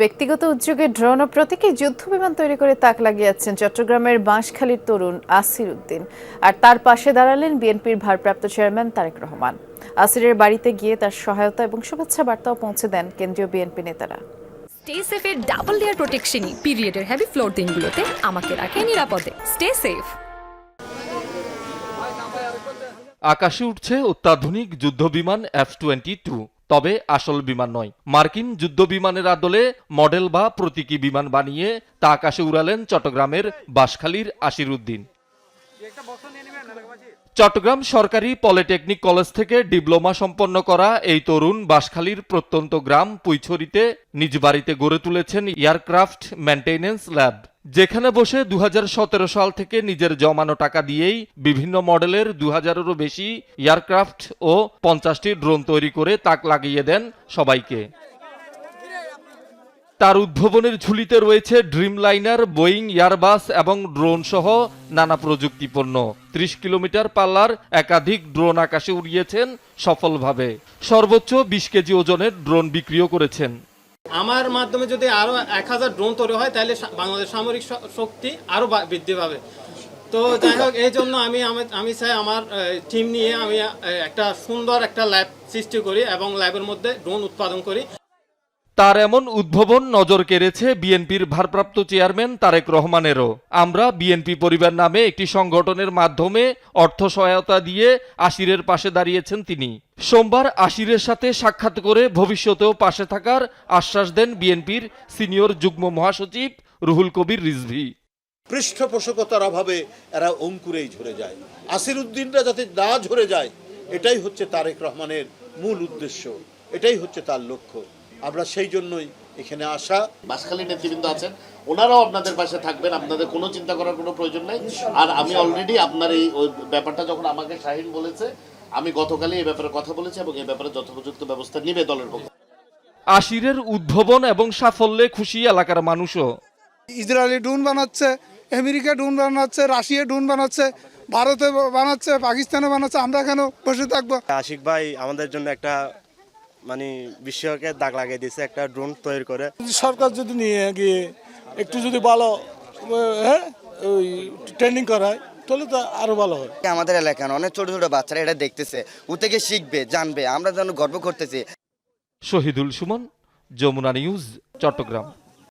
ব্যক্তিগত উদ্যোগে ড্রোন ও প্রতীকী যুদ্ধ বিমান তৈরি করে তাক লাগিয়েছেন চট্টগ্রামের বাঁশখালীর তরুণ আসির উদ্দিন। আর তার পাশে দাঁড়ালেন বিএনপির ভারপ্রাপ্ত চেয়ারম্যান তারেক রহমান। আসিরের বাড়িতে গিয়ে তার সহায়তা এবং শুভেচ্ছা বার্তাও পৌঁছে দেন কেন্দ্রীয় বিএনপি নেতারা। স্টে সেফের ডাবল লেয়ার প্রোটেকশনই পিরিয়ডের হেভি ফ্লোর দিনগুলোতে আমাকে রাখে নিরাপদে। স্টে সেফ আকাশে উঠছে অত্যাধুনিক যুদ্ধবিমান এফ টোয়েন্টি টু তবে আসল বিমান নয়। মার্কিন যুদ্ধ বিমানের আদলে মডেল বা প্রতীকী বিমান বানিয়ে তা আকাশে উড়ালেন চট্টগ্রামের বাঁশখালীর আশির উদ্দিন চট্টগ্রাম সরকারি পলিটেকনিক কলেজ থেকে ডিপ্লোমা সম্পন্ন করা এই তরুণ বাঁশখালীর প্রত্যন্ত গ্রাম পুইছড়িতে নিজ বাড়িতে গড়ে তুলেছেন এয়ারক্রাফট মেনটেনেন্স ল্যাব, যেখানে বসে দু হাজার সতেরো সাল থেকে নিজের জমানো টাকা দিয়েই বিভিন্ন মডেলের দু হাজারেরও বেশি এয়ারক্রাফট ও পঞ্চাশটি ড্রোন তৈরি করে তাক লাগিয়ে দেন সবাইকে। তার উদ্ভাবনের ঝুলিতে রয়েছে ড্রিম লাইনার বোয়িং এয়ারবাস এবং ড্রোন সহ নানা প্রযুক্তিপণ্য। ত্রিশ কিলোমিটার পাল্লার একাধিক ড্রোন আকাশে উড়িয়েছেন সফলভাবে। সর্বোচ্চ বিশ কেজি ওজনের ড্রোন বিক্রিও করেছেন। আমার মাধ্যমে যদি আরও এক হাজার ড্রোন তৈরি হয়, তাহলে বাংলাদেশ সামরিক শক্তি আরও বা- বৃদ্ধি পাবে। তো যাই হোক, এই জন্য আমি- আমি চাই আমার টিম নিয়ে আমি একটা সুন্দর একটা ল্যাব সৃষ্টি করি এবং ল্যাবের মধ্যে ড্রোন উৎপাদন করি। তার এমন উদ্ভাবন নজর কেড়েছে বিএনপির ভারপ্রাপ্ত চেয়ারম্যান তারেক রহমানেরও। আমরা বিএনপি পরিবার নামে একটি সংগঠনের মাধ্যমে অর্থ সহায়তা দিয়ে আশিরের পাশে দাঁড়িয়েছেন তিনি। সোমবার আশিরের সাথে সাক্ষাৎ করে ভবিষ্যতেও পাশে থাকার আশ্বাস দেন বিএনপির সিনিয়র যুগ্ম মহাসচিব রুহুল কবির রিজভি। পৃষ্ঠপোষকতার অভাবে এরা অঙ্কুরেই ঝরে যায়। আসির উদ্দিনরা যাতে না ঝরে যায়, এটাই হচ্ছে তারেক রহমানের মূল উদ্দেশ্য। এটাই হচ্ছে তার লক্ষ্য। আমরা সেই জন্যই এখানে আসা। বাসখালী নেতৃবৃন্দ আছেন। ওনারাও আপনাদের পাশে থাকবেন আপনাদের কোনো চিন্তা করার কোনো প্রয়োজন নাই। আর আমি অলরেডি আপনার এই ওই ব্যাপারটা যখন আমাকে শাহিন বলেছে আমি গতকালই এই ব্যাপারে কথা বলেছি এবং এই ব্যাপারে যথোপযুক্ত ব্যবস্থা নিবে দলের পক্ষ আশিরের উদ্ভাবন এবং সাফল্যে খুশি এলাকার মানুষও। ইসরায়েলি ড্রোন বানাচ্ছে আমেরিকা ড্রোন বানাচ্ছে রাশিয়া ড্রোন বানাচ্ছে ভারতে বানাচ্ছে পাকিস্তানে বানাচ্ছে আমরা কেন বসে থাকব। আশিক ভাই আমাদের জন্য একটা মানে বিশ্বকে দাগ লাগিয়ে দিয়েছে একটা ড্রোন তৈরি করে। সরকার যদি নিয়ে গিয়ে একটু যদি ভালো হ্যাঁ ওই ট্রেনিং করায় তাহলে তো আরও ভালো হয়। আমাদের এলাকার অনেক ছোট ছোট বাচ্চারা এটা দেখতেছে ও থেকে শিখবে জানবে আমরা যেন গর্ব করতেছি। শহীদুল সুমন যমুনা নিউজ চট্টগ্রাম।